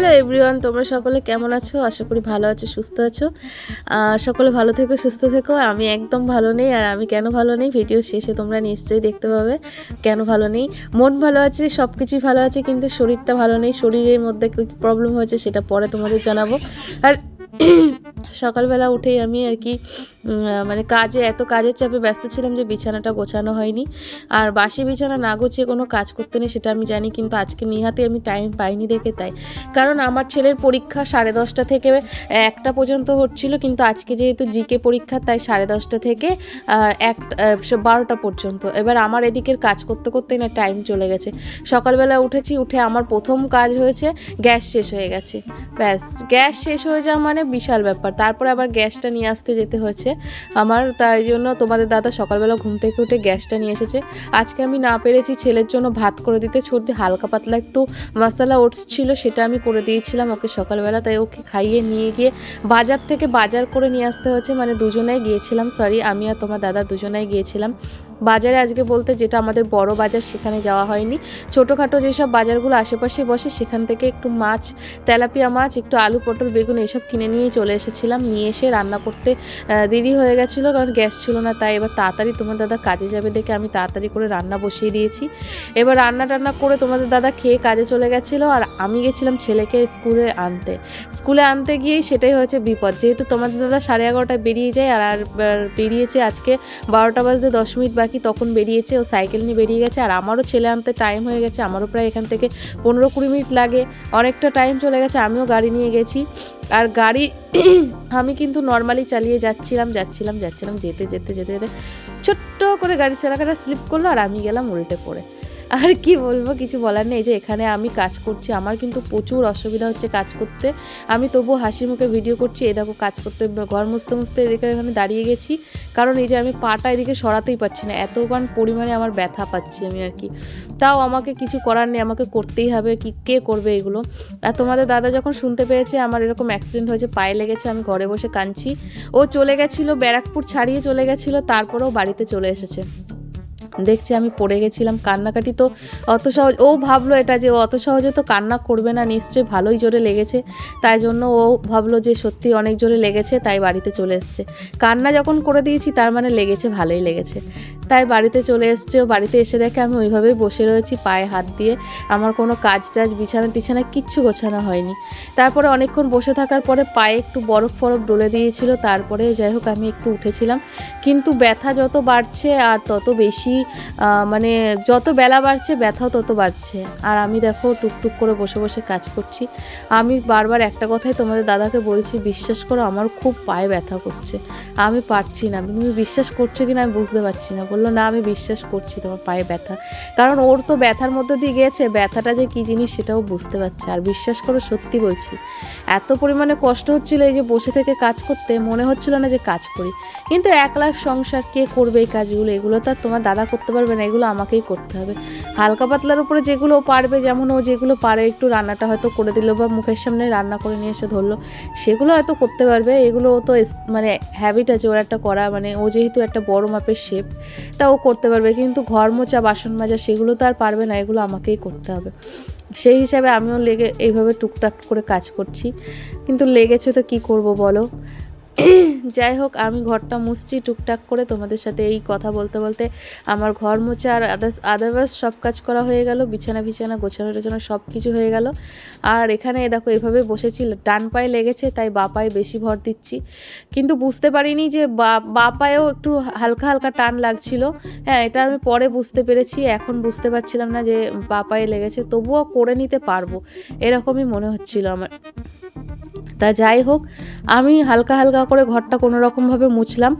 Hello everyone তোমরা সকলে কেমন আছো? আশা করি ভালো আছো, সুস্থ আছো। সকলে ভালো থেকো, সুস্থ থেকো। আমি একদম ভালো নেই, আর আমি কেন ভালো নেই? ভিডিও শেষে তোমরা নিশ্চয়ই দেখতে পাবে কেন ভালো নেই। মন ভালো আছে সব কিছুই ভালো আছে, কিন্তু শরীরটা ভালো নেই। শরীরের মধ্যে কী প্রবলেম হয়েছে সেটা পরে তোমাদের জানাব। আর সকালবেলা উঠেই আমি আর কি মানে কাজে, এত কাজের চাপে ব্যস্ত ছিলাম যে বিছানাটা গোছানো হয়নি। আর বাসি বিছানা না গুছিয়ে কোনো কাজ করতে নেই সেটা আমি জানি, কিন্তু আজকে নিহাতে আমি টাইম পাইনি দেখে তাই। কারণ আমার ছেলের পরীক্ষা সাড়ে দশটা থেকে একটা পর্যন্ত হচ্ছিল, কিন্তু আজকে যেহেতু জিকে পরীক্ষা, তাই সাড়ে দশটা থেকে এক বারোটা পর্যন্ত। এবার আমার এদিকের কাজ করতে করতেই না টাইম চলে গেছে। সকালবেলা উঠেছি, উঠে আমার প্রথম কাজ হয়েছে, গ্যাস শেষ হয়ে গেছে। ব্যাস, গ্যাস শেষ হয়ে যাওয়া মানে বিশাল ব্যাপার। তারপরে আবার গ্যাসটা নিয়ে আসতে যেতে হয়েছে। আমার তাই জন্য তোমাদের দাদা সকালবেলা ঘুম থেকে উঠে গ্যাসটা নিয়ে এসেছে। আজকে আমি না পেরেছি ছেলের জন্য ভাত করে দিতে। সর্দি হালকা পাতলা একটু মশলা ওটস ছিল সেটা আমি করে দিয়েছিলাম ওকে সকালবেলা। তাই ওকে খাইয়ে নিয়ে গিয়ে বাজার থেকে বাজার করে নিয়ে আসতে হয়েছে। মানে দুজনেই গিয়েছিলাম সরি আমি আর তোমার দাদা দুজনেই গিয়েছিলাম। বাজারে আজকে বলতে যেটা আমাদের বড় বাজার, সেখানে যাওয়া হয়নি। ছোটোখাটো যেসব বাজারগুলো আশেপাশে বসে, সেখান থেকে একটু মাছ, তেলাপিয়া মাছ, একটু আলু, পটল, বেগুন এসব কিনে নিয়ে চলে এসেছিলাম। নিয়ে এসে রান্না করতে দেরি হয়ে গেছিল কারণ গ্যাস ছিল না, তাই এবার তাড়াতাড়ি তোমার দাদা কাজে যাবে দেখে আমি তাড়াতাড়ি করে রান্না বসিয়ে দিয়েছি। এবার রান্না টান্না করে তোমাদের দাদা খেয়ে কাজে চলে গেছিল আর আমি গেছিলাম ছেলেকে স্কুলে আনতে। স্কুলে আনতে গিয়েই সেটাই হয়েছে বিপদ। যেহেতু তোমাদের দাদা সাড়ে এগারোটায় বেরিয়ে যায় আর বেরিয়েছে আজকে বারোটা বাজতে দশ মিনিট বাকি তখন বেরিয়েছে, ও সাইকেল নিয়ে বেরিয়ে গেছে, আর আমারও ছেলে আনতে টাইম হয়ে গেছে, আমারও প্রায় এখান থেকে পনেরো কুড়ি মিনিট লাগে, অনেকটা টাইম চলে গেছে, আমিও গাড়ি নিয়ে গেছি। আর গাড়ি, আমি কিন্তু নর্মালি চালিয়ে যাচ্ছিলাম যাচ্ছিলাম যাচ্ছিলাম, যেতে যেতে যেতে যেতে, ছোট্ট করে গাড়ি চালাকাটা স্লিপ করল, আর আমি গেলাম উল্টে পড়ে। আর কি বলব, কিছু বলার নেই। যে এখানে আমি কাজ করছি, আমার কিন্তু প্রচুর অসুবিধা হচ্ছে কাজ করতে। আমি তবুও হাসি মুখে ভিডিও করছি এ দেখো কাজ করতে, ঘর মুছতে মুছতে এদিকে এখানে দাঁড়িয়ে গেছি। কারণ এই যে আমি পাটা এদিকে সরাতেই পারছি না এত এতক্ষণ পরিমাণে আমার ব্যথা পাচ্ছি আমি আর কি। তাও আমাকে কিছু করার নেই, আমাকে করতেই হবে, কি, কে করবে এগুলো? আর তোমাদের দাদা যখন শুনতে পেয়েছে আমার এরকম অ্যাক্সিডেন্ট হয়েছে, পায়ে লেগেছে, আমি ঘরে বসে কাঁদছি। ও চলে গেছিল, ব্যারাকপুর ছাড়িয়ে চলে গেছিল, তারপরেও বাড়িতে চলে এসেছে। দেখছি আমি পড়ে গেছিলাম কান্নাকাটি তো অত সহজ ও ভাবলো এটা যে অত সহজে তো কান্না করবে না, নিশ্চয়ই ভালোই জোরে লেগেছে। তাই জন্য ও ভাবলো যে সত্যি অনেক জোরে লেগেছে, তাই বাড়িতে চলে এসছে। কান্না যখন করে দিয়েছি, তার মানে লেগেছে, ভালোই লেগেছে। তাই বাড়িতে চলে এসছে, ও বাড়িতে এসে দেখে আমি ওইভাবেই বসে রয়েছি, পায়ে হাত দিয়ে। আমার কোনো কাজ টাজ, বিছানা টিছানা কিচ্ছু গোছানো হয়নি। তারপরে অনেকক্ষণ বসে থাকার পরে পায়ে একটু বরফ ফরফ ডলে দিয়েছিল, তারপরে যাই হোক আমি একটু উঠেছিলাম। কিন্তু ব্যথা যত বাড়ছে আর তত বেশি মানে যত বেলা বাড়ছে, ব্যথাও তত বাড়ছে। আর আমি দেখো, টুকটুক করে বসে বসে কাজ করছি। আমি বারবার একটা কথাই তোমাদের দাদাকে বলছি, বিশ্বাস করো, আমার খুব পায়ে ব্যথা করছে। আমি পারছি না। তুমি বিশ্বাস করছ কি না আমি বুঝতে পারছি না। বলল, না, আমি বিশ্বাস করছি তোমার পায়ে ব্যথা। কারণ ওর তো ব্যথার মধ্যে দিয়ে গেছে ব্যথাটা যে কী জিনিস সেটাও বুঝতে পারছে। আর বিশ্বাস করো, সত্যি বলছি, এত পরিমাণে কষ্ট হচ্ছিল এই যে বসে থেকে কাজ করতে, মনে হচ্ছিল না যে কাজ করি। কিন্তু এক লাখ সংসার, কে করবে এই কাজগুলো, এগুলো তো আর তোমার দাদা করতে পারবে না, এগুলো আমাকেই করতে হবে। হালকা পাতলার উপরে যেগুলো পারবে, যেমন ও যেগুলো পারে, একটু রান্নাটা হয়তো করে দিল বা মুখের সামনে রান্না করে নিয়ে এসে ধরলো, সেগুলো হয়তো করতে পারবে। এগুলো তো মানে হ্যাবিট আছে ওর একটা করা মানে ও যেহেতু একটা বড় মাপের শেপ তা ও করতে পারবে। কিন্তু ঘর মোচা বাসন মাজা, সেগুলো তো আর পারবে না, এগুলো আমাকেই করতে হবে। সেই হিসাবে আমিও লেগে এইভাবে টুকটাক করে কাজ করছি। কিন্তু লেগেছে তো কি করব বলো? যাই হোক আমি ঘরটা মুছছি টুকটাক করে। তোমাদের সাথে এই কথা বলতে বলতে আমার ঘর মোছা আর আদার্স আদারওয়াইজ সব কাজ করা হয়ে গেল। বিছানা বিছানা গোছানো টোছানো সব কিছু হয়ে গেল। আর এখানে দেখো, এভাবে বসেছি ডান পায়ে লেগেছে, তাই বা পায়ে বেশি ভর দিচ্ছি। কিন্তু বুঝতে পারিনি যে বা পায়েও একটু হালকা হালকা টান লাগছিল। হ্যাঁ এটা আমি পরে বুঝতে পেরেছি, এখন বুঝতে পারছিলাম না যে বা পায়ে লেগেছে, তবুও করে নিতে পারব। এরকমই মনে হচ্ছিল আমার। তা যাই হোক, আমি হালকা হালকা করে ঘরটা কোনো রকমভাবে মুছলাম।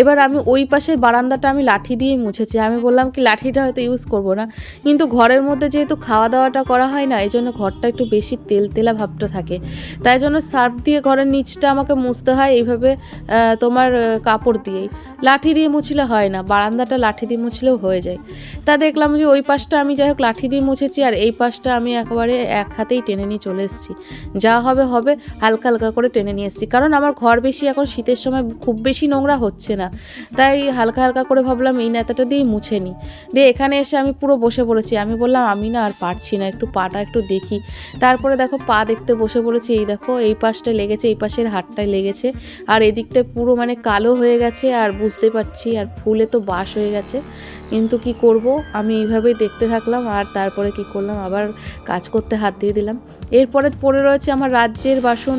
এবার আমি ওই পাশে বারান্দাটা আমি লাঠি দিয়েই মুছেছি। আমি বললাম কি, লাঠিটা হয়তো ইউজ করব না। কিন্তু ঘরের মধ্যে যেহেতু খাওয়া দাওয়াটা করা হয় না, এই জন্য ঘরটা একটু বেশি তেল তেলা ভাবটা থাকে। তাই জন্য সার্ফ দিয়ে ঘরের নিচটা আমাকে মুছতে হয়, এইভাবে তোমার কাপড় দিয়েই। লাঠি দিয়ে মুছলে হয় না, বারান্দাটা লাঠি দিয়ে মুছলেও হয়ে যায়। তা দেখলাম যে ওই পাশটা আমি যাই হোক লাঠি দিয়ে মুছেছি, আর এই পাশটা আমি একেবারে এক হাতেই টেনে নিয়ে চলে এসেছি। যা হবে হবে, হালকা হালকা হালকা করে টেনে নিয়ে এসেছি। কারণ আমার ঘর বেশি এখন শীতের সময় খুব বেশি নোংরা হচ্ছে না। তাই হালকা হালকা করে ভাবলাম এই নেতাটা দিয়েই মুছে নিই। দিয়ে এখানে এসে আমি পুরো বসে পড়েছি। আমি বললাম, আমি না আর পারছি না, একটু পাটা একটু দেখি। তারপরে দেখো পা দেখতে বসে পড়েছি। এই দেখো, এই পাশটা লেগেছে, এই পাশের হাটটায় লেগেছে। আর এদিকটা পুরো মানে কালো হয়ে গেছে, আর বুঝতে পারছি, আর ফুলে তো বাস হয়ে গেছে। কিন্তু কি করব? আমি এইভাবেই দেখতে থাকলাম, আর তারপরে কি করলাম? আবার কাজ করতে হাত দিয়ে দিলাম। এরপরে পড়ে রয়েছে আমার রাজ্যের বাসন।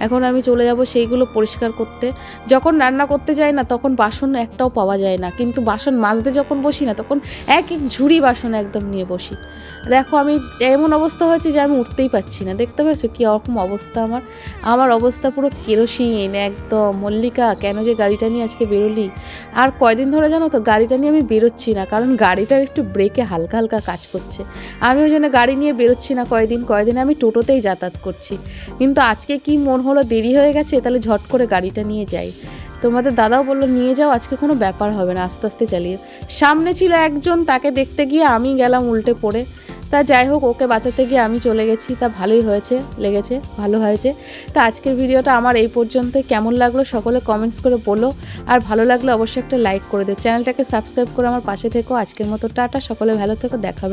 এখন আমি চলে যাব সেইগুলো পরিষ্কার করতে। যখন রান্না করতে যাই না, তখন বাসন একটাও পাওয়া যায় না। কিন্তু বাসন মাজতে যখন বসি না, তখন এক এক ঝুড়ি বাসন একদম নিয়ে বসি। দেখো, আমি এমন অবস্থা হয়েছে যে আমি উঠতেই পারছি না। দেখতে পাচ্ছ কী রকম অবস্থা আমার। আমার অবস্থা পুরো কেরোসিন একদম। মল্লিকা, কেন যে গাড়িটা নিয়ে আজকে বেরোলি? আর কয়দিন ধরে জানো তো, গাড়িটা নিয়ে আমি বেরোচ্ছি না। কারণ গাড়িটার একটু ব্রেকে হালকা হালকা কাজ করছে। আমি ওই জন্য গাড়ি নিয়ে বেরোচ্ছি না কয়দিন। কয়দিন আমি টোটোতেই যাতায়াত করছি। কিন্তু আজকে কি মন হলো দেরি হয়ে গেছে, তাহলে ঝট করে গাড়িটা নিয়ে যাই। তোমাদের দাদাও বলল, নিয়ে যাও, আজকে কোনো ব্যাপার হবে না, আস্তে আস্তে চালিয়ে। সামনে ছিল একজন, তাকে দেখতে গিয়ে আমি গেলাম উল্টে পড়ে। তা যাই হোক, ওকে বাঁচাতে গিয়ে আমি চলে গেছি। তা ভালোই হয়েছে, লেগেছে, ভালো হয়েছে। তা আজকের ভিডিওটা আমার এই পর্যন্তই। কেমন লাগল সকলে কমেন্টস করে বলো। আর ভালো লাগলে অবশ্যই একটা লাইক করে দিও। চ্যানেলটাকে সাবস্ক্রাইব করে আমার পাশে থেকো। আজকের মতো টাটা, সকলে ভালো থেকো, দেখা হবে।